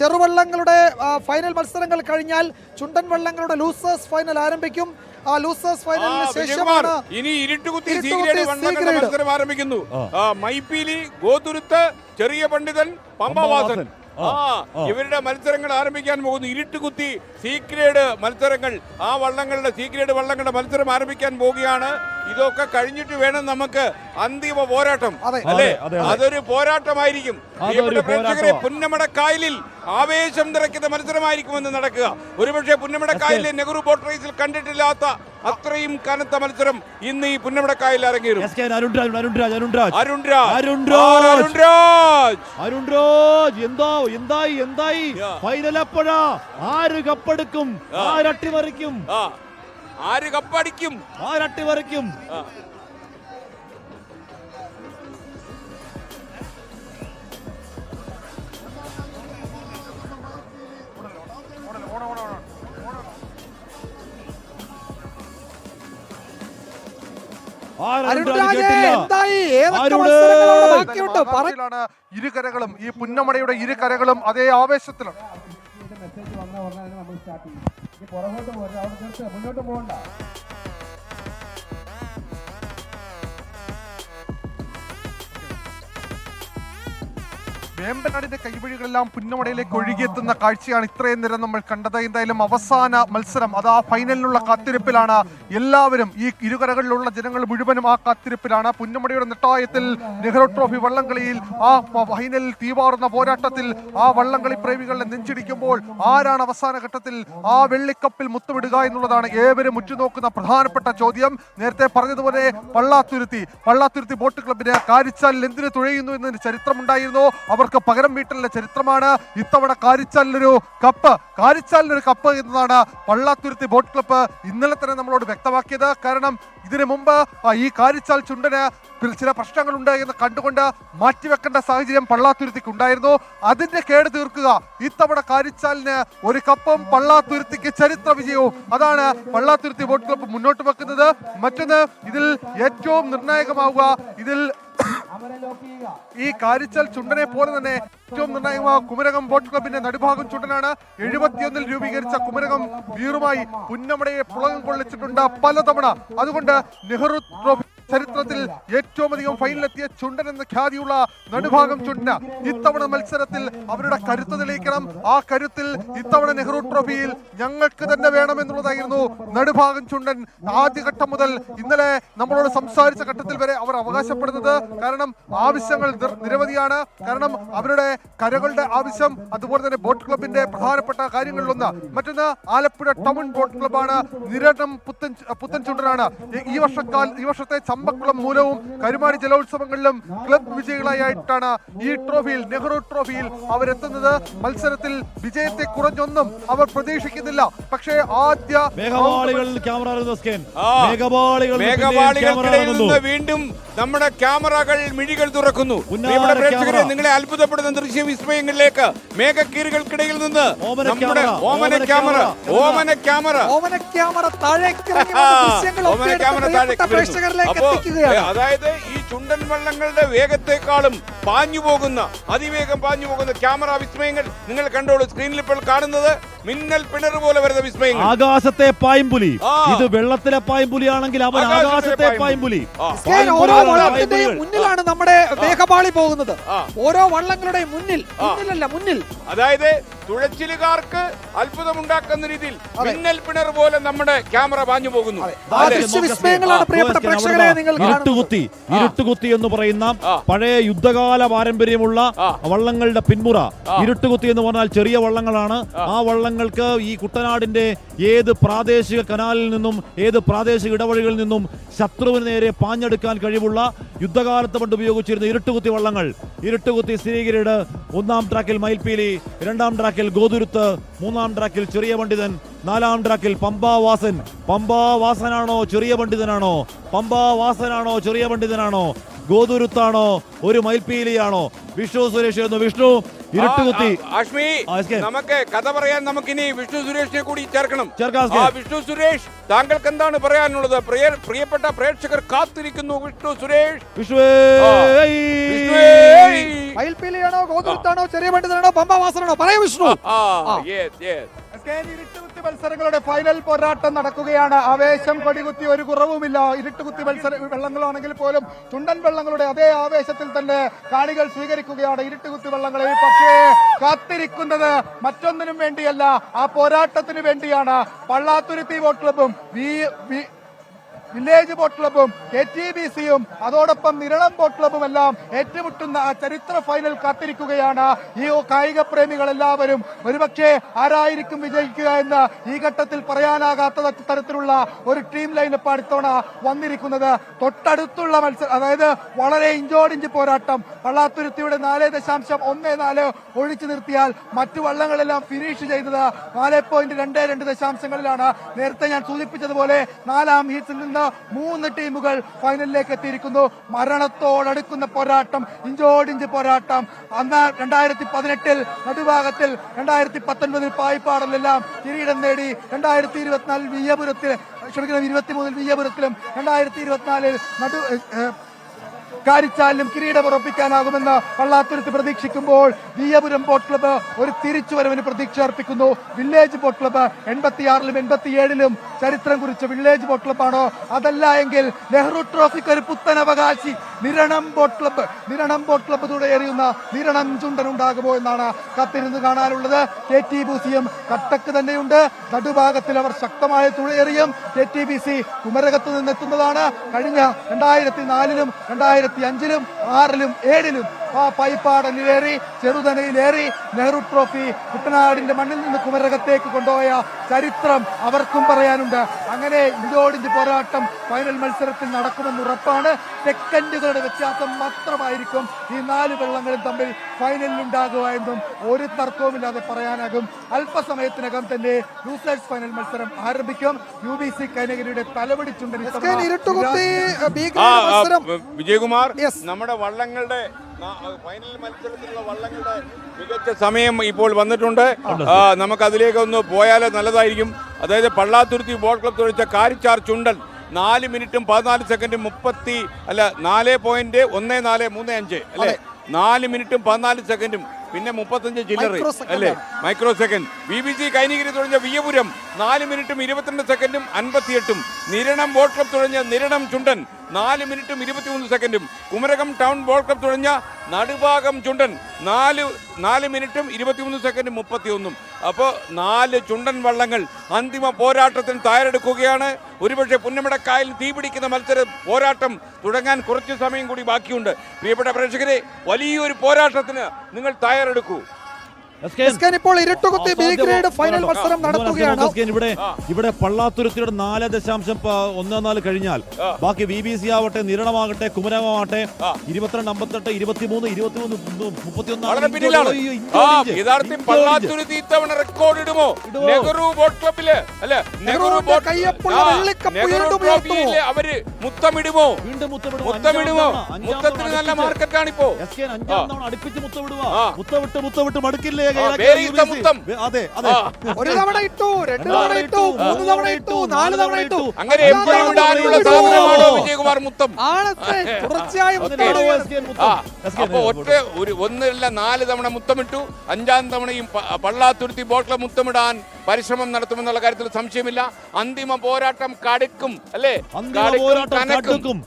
ചെറുവള്ളങ്ങളുടെ final മത്സരങ്ങൾ കഴിഞ്ഞാൽ ചുണ്ടൻ വള്ളങ്ങളുടെ losers final ആരംഭിക്കും ആ ലൂസേഴ്സ് ഫൈനലിന് ശേഷമാണ് ഇനി ഇരുട്ടുകുത്തി സി. മത്സരം ആരംഭിക്കുന്നു മൈപ്പീലി ഗോതുരുത്ത് ചെറിയ പണ്ഡിതൻ പമ്പാവാസൻ. ആ. ഇവരുടെ മത്സരങ്ങൾ ആരംഭിക്കാൻ പോകുന്നു. ഇരുട്ട് കുത്തി സീക്രേഡ് മത്സരങ്ങൾ. ആ വള്ളങ്ങളുടെ സീക്രേഡ് വള്ളങ്ങളുടെ മത്സരം ആരംഭിക്കാൻ പോവുകയാണ്. ഇതൊക്കെ കഴിഞ്ഞിട്ട് വേണം നമുക്ക് അന്തിമ പോരാട്ടം. അല്ലെ അല്ലേ? അതെ, അതെ, അതെ. അതൊരു പോരാട്ടമായിരിക്കും. പ്രേക്ഷകരെ. പുന്നമടക്കായലിൽ ആവേശം നിറയ്ക്കുന്ന മത്സരമായിരിക്കുമെന്ന് നടക്കുക. ഒരുപക്ഷെ പുന്നമടക്കായലിൽ നെഹ്റു ബോട്ട് റേസിൽ കണ്ടിട്ടില്ലാത്ത അത്രയും കനത്ത മത്സരം ഇന്ന് ഈ പുന്നമടക്കായലിൽ അരങ്ങേറും. അരുൺരാജ് അരുൺരാജ് അരുൺരാജ്. അരുൺരാജ്. അരുൺരാജ്. അരുൺരാജ്? എന്താ എന്തായി എന്തായി? ഫൈനൽ എപ്പോഴാ? ആര് കപ്പെടുക്കും? ആരട്ടി ആരട്ടിമറിക്കും? ആര് കപ്പടിക്കും? ആരട്ടിമറിക്കും? ഇരുകരകളും ഈ പുന്നമടയുടെ ഇരുകരകളും അതേ ആവേശത്തിലാണ് മെസ്സേജ് വന്ന ഉടനെ തന്നെ നമ്മൾ സ്റ്റാർട്ട് ചെയ്യും ഇനി പുറകോട്ട് പോകരുത് അവിടെ മുന്നോട്ട് പോകണ്ട. വേമ്പനാടിന്റെ കൈവഴികളെല്ലാം പുന്നമടയിലേക്ക് ഒഴുകിയെത്തുന്ന കാഴ്ചയാണ് ഇത്രയും നേരം നമ്മൾ കണ്ടത്. എന്തായാലും അവസാന മത്സരം അത് ആ ഫൈനലിനുള്ള കാത്തിരിപ്പിലാണ്. എല്ലാവരും ഈ ഇരുകരകളിലുള്ള ജനങ്ങൾ മുഴുവനും ആ കാത്തിരിപ്പിലാണ്. പുന്നമടയുടെ നെട്ടായത്തിൽ നെഹ്റു ട്രോഫി വള്ളംകളിയിൽ ആ ഫൈനലിൽ തീവാറുന്ന പോരാട്ടത്തിൽ ആ വള്ളംകളി പ്രേമികളെ നെഞ്ചിടിക്കുമ്പോൾ ആരാണ് അവസാന ഘട്ടത്തിൽ ആ വെള്ളിക്കപ്പിൽ മുത്തുവിടുക എന്നുള്ളതാണ് ഏവരും ഉറ്റുനോക്കുന്ന പ്രധാനപ്പെട്ട ചോദ്യം. നേരത്തെ പറഞ്ഞതുപോലെ പള്ളാത്തുരുത്തി പള്ളാത്തുരുത്തി ബോട്ട് ക്ലബിന് കാരിച്ചാൽ എന്തിനു തുഴയുന്നു എന്നതിന് ചരിത്രമുണ്ടായിരുന്നു. അവർക്ക് പകരം വീട്ടിലെ ചരിത്രമാണ്. ഇത്തവണ കാരിച്ചാലിനൊരു കപ്പ് കാരിച്ചാലിനൊരു കപ്പ് എന്നതാണ് പള്ളാത്തുരുത്തി ബോട്ട് ക്ലബ്ബ് ഇന്നലെ തന്നെ നമ്മളോട് വ്യക്തമാക്കിയത്. കാരണം ഇതിനു മുമ്പ് ഈ കാരിച്ചാൽ ചുണ്ടന് ചില പ്രശ്നങ്ങളുണ്ട് എന്ന് കണ്ടുകൊണ്ട് മാറ്റിവെക്കേണ്ട സാഹചര്യം പള്ളാത്തുരുത്തിക്ക് ഉണ്ടായിരുന്നു അതിന്റെ കേട് തീർക്കുക. ഇത്തവണ കാരിച്ചാലിന് ഒരു കപ്പും പള്ളാത്തുരുത്തിക്ക് ചരിത്ര വിജയവും. അതാണ് പള്ളാത്തുരുത്തി ബോട്ട് ക്ലബ്ബ് മുന്നോട്ട് വെക്കുന്നത്. മറ്റൊന്ന് ഇതിൽ ഏറ്റവും നിർണായകമാവുക. ഇതിൽ ഈ കാരിച്ചൽ ചുണ്ടനെ പോലെ തന്നെ ഏറ്റവും നിർണായകമായ കുമരകം ബോട്ട് ക്ലബിന്റെ നടുഭാഗം ചുണ്ടനാണ് എഴുപത്തിയൊന്നിൽ രൂപീകരിച്ച കുമരകം വീറുമായി പുന്നമടയെ പുളകം കൊള്ളിച്ചിട്ടുണ്ട് പലതവണ. അതുകൊണ്ട് നെഹ്റു ട്രോഫി ചരിത്രത്തിൽ ഏറ്റവും അധികം ഫൈനലെത്തിയ ചുണ്ടൻ എന്ന ഖ്യാതിയുള്ള നടുഭാഗം ചുണ്ടന് ഇത്തവണ മത്സരത്തിൽ അവരുടെ കരുത്ത് തെളിയിക്കണം. ആ കരുത്തിൽ ഇത്തവണ നെഹ്റു ട്രോഫിയിൽ ഞങ്ങൾക്ക് തന്നെ വേണമെന്നുള്ളതായിരുന്നു നടുഭാഗം ചുണ്ടൻ. ആദ്യഘട്ടം മുതൽ ഇന്നലെ നമ്മളോട് സംസാരിച്ച ഘട്ടത്തിൽ വരെ അവർ അവകാശപ്പെടുന്നത്. കാരണം ആവശ്യങ്ങൾ നിരവധിയാണ്. കാരണം അവരുടെ കരകളുടെ ആവശ്യം അതുപോലെ തന്നെ ബോട്ട് ക്ലബിന്റെ പ്രധാനപ്പെട്ട കാര്യങ്ങളിലൊന്ന്. മറ്റൊന്ന് ആലപ്പുഴ ടൗൺ ബോട്ട് ക്ലബ്ബാണ് നിരണം പുത്തൻ പുത്തൻ ചുണ്ടനാണ്. ഈ- ഈ വർഷക്കാൽ ഈ വർഷത്തെ ചമ്പക്കുളം മൂലവും കരുമാടി ജലോത്സവങ്ങളിലും ക്ലബ് വിജയികളായിട്ടാണ് ഈ ട്രോഫിയിൽ നെഹ്റു ട്രോഫിയിൽ അവരെത്തുന്നത്. മത്സരത്തിൽ വിജയത്തെ കുറഞ്ഞൊന്നും അവർ പ്രതീക്ഷിക്കുന്നില്ല. പക്ഷേ ആദ്യ വീണ്ടും നമ്മുടെ ക്യാമറകൾ മിഴികൾ തുറക്കുന്നു. നമ്മുടെ പ്രേക്ഷകരെ നിങ്ങളെ അത്ഭുതപ്പെടുന്ന ദൃശ്യ വിസ്മയങ്ങളിലേക്ക് മേഘക്കീറുകൾക്കിടയിൽ നിന്ന് ഓമന നമ്മുടെ ക്യാമറ, ഓമന ക്യാമറ. ഓമന ക്യാമറ. ഓമന ക്യാമറ താഴേക്ക് ഓമന ക്യാമറ താഴേക്ക് പ്രേക്ഷകരിലേക്ക് എത്തിക്കുകയാണ് അതായത് ഈ ചുണ്ടൻ വള്ളങ്ങളുടെ വേഗത്തെക്കാളും പാഞ്ഞു പോകുന്ന അതിവേഗം പാഞ്ഞു പോകുന്ന ക്യാമറ വിസ്മയങ്ങൾ നിങ്ങൾ കണ്ടോളൂ. സ്ക്രീനിൽ ഇപ്പോൾ കാണുന്നത് മിന്നൽ പിണർ പോലെ വരുന്ന വിസ്മയങ്ങൾ. ആകാശത്തെ പായംപുലി. ഇത് വെള്ളത്തിലെ പായംപുലിയാണെങ്കിൽ ആണെങ്കിൽ അവൻ ആകാശത്തെ പായംപുലി. ഓരോ വള്ളത്തിന്റെയും മുന്നിലാണ് നമ്മുടെ വേഗപാളി പോകുന്നത്. ഓരോ വള്ളങ്ങളുടെയും മുന്നിൽ. മുന്നിലല്ല മുന്നിൽ. അതായത് തുഴച്ചിലുകാർക്ക് അത്ഭുതമുണ്ടാക്കുന്ന രീതിയിൽ മിന്നൽ പിണർ പോലെ നമ്മുടെ ക്യാമറ പാഞ്ഞു പോകുന്നു. ഇരുട്ടുകുത്തി ഇരുട്ടുകുത്തി എന്ന് പറയുന്ന പഴയ യുദ്ധകാല പാരമ്പര്യമുള്ള വള്ളങ്ങളുടെ പിന്മുറ. ഇരുട്ടുകുത്തി എന്ന് പറഞ്ഞാൽ ചെറിയ വള്ളങ്ങളാണ്. ആ. വള്ളങ്ങൾക്ക് ഈ കുട്ടനാടിന്റെ ഏത് പ്രാദേശിക കനാലിൽ നിന്നും ഏത് പ്രാദേശിക ഇടവഴികളിൽ നിന്നും ശത്രുവിന് നേരെ പാഞ്ഞെടുക്കാൻ കഴിവുള്ള യുദ്ധകാലത്ത് പണ്ട് ഉപയോഗിച്ചിരുന്ന ഇരുട്ടുകുത്തി വള്ളങ്ങൾ. ഇരുട്ടുകുത്തി സ്ഥിരീകരിട് ഒന്നാം ട്രാക്കിൽ മയിൽപ്പീലി രണ്ടാം ട്രാക്കിൽ ഗോതുരുത്ത് മൂന്നാം ട്രാക്കിൽ ചെറിയ പണ്ഡിതൻ നാലാം ട്രാക്കിൽ പമ്പാവാസൻ. പമ്പാവാസനാണോ ചെറിയ പണ്ഡിതനാണോ? പമ്പാവാസനാണോ ചെറിയ പണ്ഡിതനാണോ? ഗോതുരുത്താണോ? ഒരു മയിൽപ്പീലിയാണോ വിഷ്ണു സുരേഷ് വിഷ്ണു ഇരുട്ടുകുത്തി അഷ്മി. നമുക്ക് കഥ പറയാൻ നമുക്കിനി വിഷ്ണു സുരേഷിനെ കൂടി ചേർക്കണം. ചേർക്കാം, ആ വിഷ്ണു സുരേഷ് താങ്കൾക്ക് എന്താണ് പറയാനുള്ളത്? പ്രിയ- പ്രിയപ്പെട്ട പ്രേക്ഷകർ കാത്തിരിക്കുന്നു വിഷ്ണു സുരേഷ്. വിഷ്ണുവേ. വിഷ്ണുവേ. മയിൽപ്പീലിയാണോ ഗോതുരുത്താണോ ചെറിയ പണ്ഡിതനാണോ പമ്പവാസനാണോ? പറയൂ വിഷ്ണു. ഇരുട്ടുകുത്തി മത്സരങ്ങളുടെ ഫൈനൽ പോരാട്ടം നടക്കുകയാണ്. ആവേശം കൊടികുത്തി ഒരു കുറവുമില്ല. ഇരുട്ടുകുത്തി മത്സര വെള്ളങ്ങളാണെങ്കിൽ പോലും ചുണ്ടൻ വെള്ളങ്ങളുടെ അതേ ആവേശത്തിൽ തന്നെ കാണികൾ സ്വീകരിക്കുകയാണ്. ഇരുട്ടുകുത്തി വെള്ളങ്ങളെ പക്ഷേ കാത്തിരിക്കുന്നത് മറ്റൊന്നിനും വേണ്ടിയല്ല. ആ പോരാട്ടത്തിന് വേണ്ടിയാണ് പള്ളാത്തുരുത്തി ബോട്ട് ക്ലബും വില്ലേജ് ബോട്ട് ക്ലബും കെ ടി ബി സിയും അതോടൊപ്പം നിരണം ബോട്ട് ക്ലബും എല്ലാം ഏറ്റുമുട്ടുന്ന ആ ചരിത്ര ഫൈനൽ കാത്തിരിക്കുകയാണ്. ഈ കായിക പ്രേമികൾ എല്ലാവരും ഒരുപക്ഷെ ആരായിരിക്കും വിജയിക്കുക എന്ന് ഈ ഘട്ടത്തിൽ പറയാനാകാത്ത തരത്തിലുള്ള ഒരു ടീം ലൈനപ്പാണ് ഇത്തവണ വന്നിരിക്കുന്നത്. തൊട്ടടുത്തുള്ള മത്സരം അതായത് വളരെ ഇഞ്ചോടിഞ്ച് പോരാട്ടം പള്ളാത്തുരുത്തിയുടെ നാല് ദശാംശം ഒന്ന് നാല് ഒഴിച്ചു നിർത്തിയാൽ മറ്റു വള്ളങ്ങളെല്ലാം ഫിനിഷ് ചെയ്തത് നാല് പോയിന്റ് രണ്ട് രണ്ട് ദശാംശങ്ങളിലാണ്. നേരത്തെ ഞാൻ സൂചിപ്പിച്ചതുപോലെ നാലാം ഹീറ്റ്സിൽ നിന്ന് മൂന്ന് ടീമുകൾ ഫൈനലിലേക്ക് എത്തിയിരിക്കുന്നു. മരണത്തോടടുക്കുന്ന പോരാട്ടം ഇഞ്ചോടിഞ്ച് പോരാട്ടം. അന്ന് രണ്ടായിരത്തി പതിനെട്ടിൽ നടുഭാഗത്തിൽ രണ്ടായിരത്തി പത്തൊൻപതിൽ പായിപ്പാടലെല്ലാം കിരീടം നേടി രണ്ടായിരത്തി ഇരുപത്തിനാലിൽ വിയപുരത്തിൽ ക്ഷമിക്കണം ഇരുപത്തിമൂന്നിൽ വിയപുരത്തിലും രണ്ടായിരത്തി ഇരുപത്തിനാലിൽ നടു കാരിച്ചാലിലും കിരീടം ഉറപ്പിക്കാനാകുമെന്ന് പള്ളാത്തുരുത്ത് പ്രതീക്ഷിക്കുമ്പോൾ വിയപുരം ബോട്ട് ക്ലബ്ബ് ഒരു തിരിച്ചുവരവിന് പ്രതീക്ഷ അർപ്പിക്കുന്നു. വില്ലേജ് ബോട്ട് ക്ലബ്ബ് എൺപത്തിയാറിലും എൺപത്തിയേഴിലും ചരിത്രം കുറിച്ച വില്ലേജ് ബോട്ട് ക്ലബ്ബാണോ? അതല്ല എങ്കിൽ നെഹ്റു ട്രോഫിക്ക് ഒരു പുത്തൻ അവകാശി Niranam boat club Niranam boat club തുടയേറിയുന്ന Niranam Chundan ഉണ്ടാകുമോ എന്നാണ് കത്തിരുന്ന് കാണാനുള്ളത്. കെ ടി ബൂസിയും കട്ടക്ക് തന്നെയുണ്ട്. നടുഭാഗത്തിൽ അവർ ശക്തമായ തുഴയെറിയും കെ ടി ബി സി കുമരകത്ത് നിന്നെത്തുന്നതാണ്. കഴിഞ്ഞ രണ്ടായിരത്തി നാലിലും രണ്ടായിരത്തി അഞ്ചിലും ആറിലും ഏഴിലും പൈപ്പാടലിലേറി ചെറുതനയിലേറി നെഹ്റു ട്രോഫി കുട്ടനാടിന്റെ മണ്ണിൽ നിന്ന് കുമരകത്തേക്ക് കൊണ്ടുപോയ ചരിത്രം അവർക്കും പറയാനുണ്ട്. അങ്ങനെ ഇതോടിഞ്ച് പോരാട്ടം ഫൈനൽ മത്സരത്തിൽ നടക്കുമെന്ന് ഉറപ്പാണ്. സെക്കൻഡുകളുടെ വ്യത്യാസം മാത്രമായിരിക്കും ഈ നാല് വെള്ളങ്ങളും തമ്മിൽ ഫൈനലിൽ ഉണ്ടാകുക എന്നും ഒരു തർക്കവുമില്ലാതെ പറയാനാകും. അല്പസമയത്തിനകം തന്നെ ലൂസേഴ്സ് ഫൈനൽ മത്സരം ആരംഭിക്കും. യു ബി സി കൈനഗിരിയുടെ മത്സരം വിജയകുമാർ നമ്മുടെ വള്ളങ്ങളുടെ ഫൈനൽ മത്സരത്തിലുള്ള വള്ളങ്ങളുടെ മികച്ച സമയം ഇപ്പോൾ വന്നിട്ടുണ്ട്. നമുക്കതിലേക്ക് ഒന്ന് പോയാൽ നല്ലതായിരിക്കും. അതായത് പള്ളാത്തുരുത്തി ബോട്ട് ക്ലബ് തുഴച്ച കാരിച്ചാർ ചുണ്ടൻ നാല് മിനിറ്റും പതിനാല് സെക്കൻഡും മുപ്പത്തി അല്ല നാല് പോയിന്റ് ഒന്ന് നാല് മൂന്ന് അഞ്ച് അല്ലെ? നാല് മിനിറ്റും പതിനാല് സെക്കൻഡും പിന്നെ മുപ്പത്തഞ്ച് second അല്ലേ. Micro second B B C Kainakary തുഴഞ്ഞ Veeyapuram നാല് മിനിറ്റും ഇരുപത്തിരണ്ട് സെക്കൻഡും അൻപത്തിയെട്ടും. നിരണം ബോട്ട് ക്ലബ് തുഴഞ്ഞ നിരണം ചുണ്ടൻ നാല് മിനിറ്റും ഇരുപത്തിമൂന്ന് സെക്കൻഡും. കുമരകം ടൗൺ ബോൾ ക്ലബ് തുഴഞ്ഞ നടുഭാഗം ചുണ്ടൻ നാല് നാല് മിനിറ്റും ഇരുപത്തിമൂന്ന് സെക്കൻഡും മുപ്പത്തിയൊന്നും. അപ്പോൾ നാല് ചുണ്ടൻ വള്ളങ്ങൾ അന്തിമ പോരാട്ടത്തിന് തയ്യാറെടുക്കുകയാണ്. ഒരുപക്ഷെ പുന്നമടക്കായൽ തീപിടിക്കുന്ന മത്സര പോരാട്ടം തുടങ്ങാൻ കുറച്ച് സമയം കൂടി ബാക്കിയുണ്ട്. പ്രിയപ്പെട്ട പ്രേക്ഷകരെ വലിയൊരു പോരാട്ടത്തിന് നിങ്ങൾ തയ്യാറെടുക്കൂ. ഇപ്പോൾ ഇരുട്ടുകുത്തി ബി ഗ്രേഡ് ഫൈനൽ മത്സരം നടത്തുകയാണ് ഇവിടെ ഇവിടെ പള്ളാത്തുരുത്തിയുടെ നാല് ദശാംശം ഒന്ന് നാല് കഴിഞ്ഞാൽ. ബാക്കി വി ബി സി ആവട്ടെ നിരണമാകട്ടെ കുമരമാവട്ടെ ഇരുപത്തിരണ്ട് അമ്പത്തെട്ട് ഇരുപത്തിമൂന്ന് ഇരുപത്തിമൂന്ന് മുപ്പത്തിയൊന്ന് പള്ളാത്തുരുത്തി ഇത്തവണ റെക്കോർഡ് ഇടുമോ? നെഹ്റു ബോട്ട് ക്ലബിൽ അല്ല? നെഹ്റു ബോട്ട് അവർ മുത്തമിടുമോ? വീണ്ടും മുത്തമിടുമോ? മുത്തത്തിന് നല്ല അടുപ്പിച്ച്. മാർക്കറ്റാണ് ഇപ്പോ എസ് കെ അഞ്ചാം തവണ അടുപ്പിച്ച് മുത്തമിടുക. മുത്തവിട്ട് മുത്തവിട്ട് മടുക്കില്ലേ? അതെ അതെ. ഒരു തവണ ഇട്ടു രണ്ട് തവണ ഇട്ടു മൂന്ന് തവണ ഇട്ടു നാല് തവണ ഇട്ടു. അങ്ങനെ വിജയകുമാർ മുത്തം? തുടർച്ചയായി അപ്പൊ ഒറ്റ ഒരു ഒന്നല്ല നാല് തവണ മുത്തമിട്ടു. അഞ്ചാം തവണയും പള്ളാത്തുരുത്തി ബോട്ടിലെ മുത്തമിടാൻ പരിശ്രമം നടത്തുമെന്നുള്ള കാര്യത്തിൽ സംശയമില്ല. അന്തിമ പോരാട്ടം കടുക്കും അല്ലേ. കടുക്കും.